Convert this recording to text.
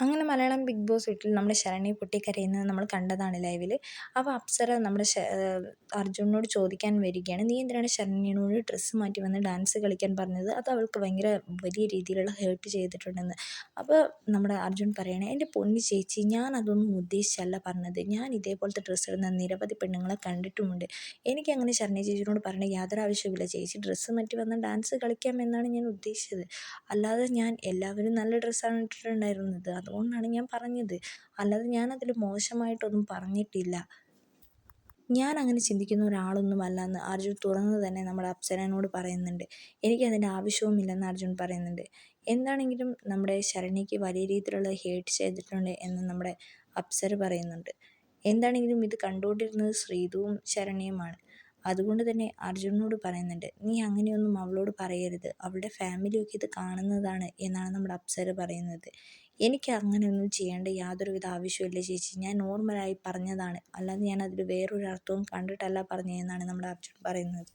അങ്ങനെ Malayalam big boss വീട്ടിൽ നമ്മുടെ ശരണ്യ പൊട്ടിക്കരയുന്നത് നമ്മൾ കണ്ടതാണ് ലൈവിൽ അപ്പോൾ അപ്സര നമ്മുടെ അർജുനോട് ചോദിക്കാൻ വരികയാണ്. നീ എന്തിനാണ് ശരണ്യനോട് ഡ്രസ്സ് മാറ്റി വന്ന് ഡാൻസ് കളിക്കാൻ പറഞ്ഞത്? അത് അവൾക്ക് ഭയങ്കര വലിയ രീതിയിലുള്ള ഹേർട്ട് ചെയ്തിട്ടുണ്ടെന്ന്. അപ്പോൾ നമ്മുടെ അർജുൻ പറയണേ എന്റെ പൊന്നി ചേച്ചി ഞാൻ അതൊന്നും ഉദ്ദേശിച്ചല്ല പറഞ്ഞത്. ഞാൻ ഇതേപോലത്തെ ഡ്രസ്സ് ഇടുന്ന നിരവധി പെണ്ണുങ്ങളെ കണ്ടിട്ടുമുണ്ട്. എനിക്ക് അങ്ങനെ ശരണ്യ ചേച്ചിയോട് പറഞ്ഞ യാതൊരു ആവശ്യമില്ല ചേച്ചി ഡ്രസ്സ് മാറ്റി വന്ന് ഡാൻസ് കളിക്കാം എന്നാണ് ഞാൻ ഉദ്ദേശിച്ചത്. അല്ലാതെ ഞാൻ എല്ലാവരും നല്ല ഡ്രസ്സാണ് ഇട്ടിട്ടുണ്ടായിരുന്നത്. അതുകൊണ്ടാണ് ഞാൻ പറഞ്ഞത്. അല്ലാതെ ഞാനതിൽ മോശമായിട്ടൊന്നും പറഞ്ഞിട്ടില്ല. ഞാൻ അങ്ങനെ ചിന്തിക്കുന്ന ഒരാളൊന്നുമല്ല എന്ന് അർജുൻ തുറന്ന് തന്നെ നമ്മുടെ അപ്സരനോട് പറയുന്നുണ്ട്. എനിക്കതിന്റെ ആവശ്യവുമില്ലെന്ന് അർജുൻ പറയുന്നുണ്ട്. എന്താണെങ്കിലും നമ്മുടെ ശരണിക്ക് വലിയ രീതിയിലുള്ള ഹേറ്റ് ചെയ്തിട്ടുണ്ട് എന്ന് നമ്മുടെ അപ്സര പറയുന്നുണ്ട്. എന്താണെങ്കിലും ഇത് കണ്ടുകൊണ്ടിരുന്നത് ശ്രീതുവും ശരണ്യയുമാണ്. അതുകൊണ്ട് തന്നെ അർജുനോട് പറയുന്നുണ്ട് നീ അങ്ങനെയൊന്നും അവളോട് പറയരുത്. അവളുടെ ഫാമിലിയൊക്കെ ഇത് കാണുന്നതാണ് എന്നാണ് നമ്മുടെ അപ്സര പറയുന്നത്. എനിക്ക് അങ്ങനെയൊന്നും ചെയ്യേണ്ട യാതൊരുവിധ ആവശ്യമില്ല ചേച്ചി. ഞാൻ നോർമലായി പറഞ്ഞതാണ്. അല്ലാതെ ഞാൻ അതിൽ വേറൊരു അർത്ഥവും കണ്ടിട്ടല്ല പറഞ്ഞതെന്നാണ് നമ്മുടെ അർജുൻ പറയുന്നത്.